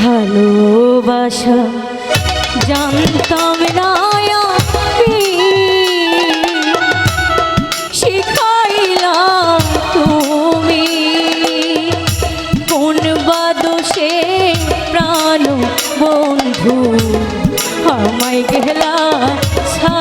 ভালোবাসা জানতাম না শিখাইলাম তুমি কোন বাদোষে প্রাণ বন্ধু। আমায় গেলা ছা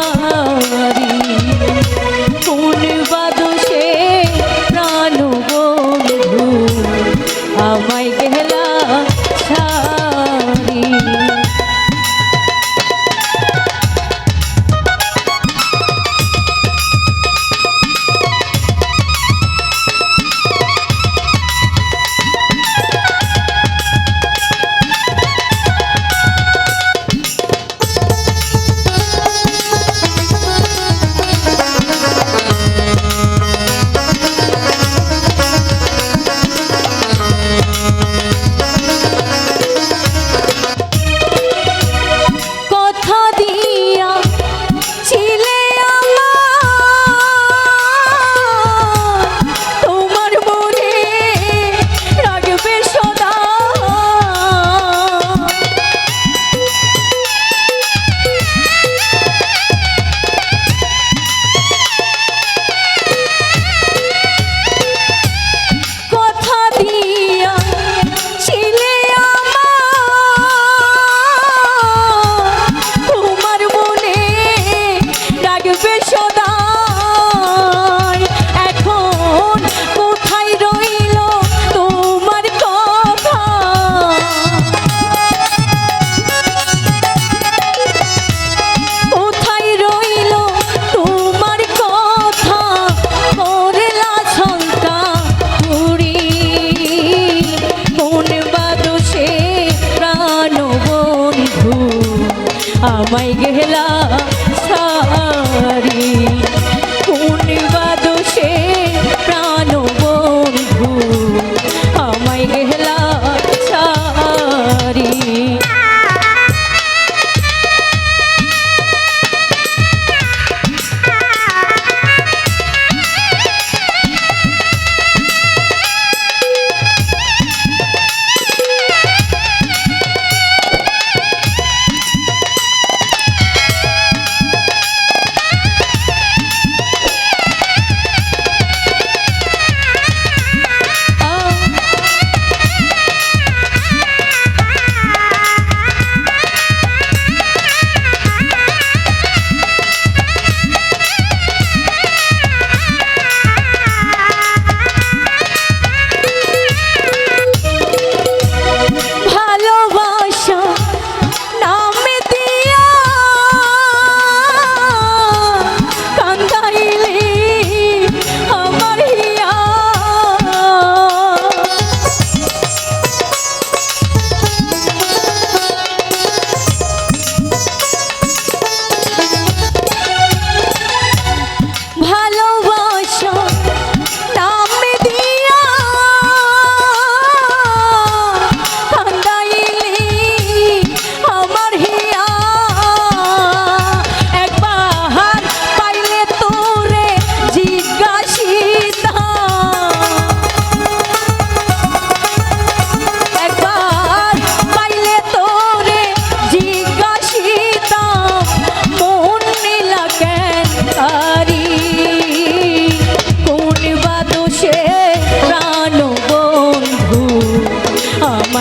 আমায় গেলা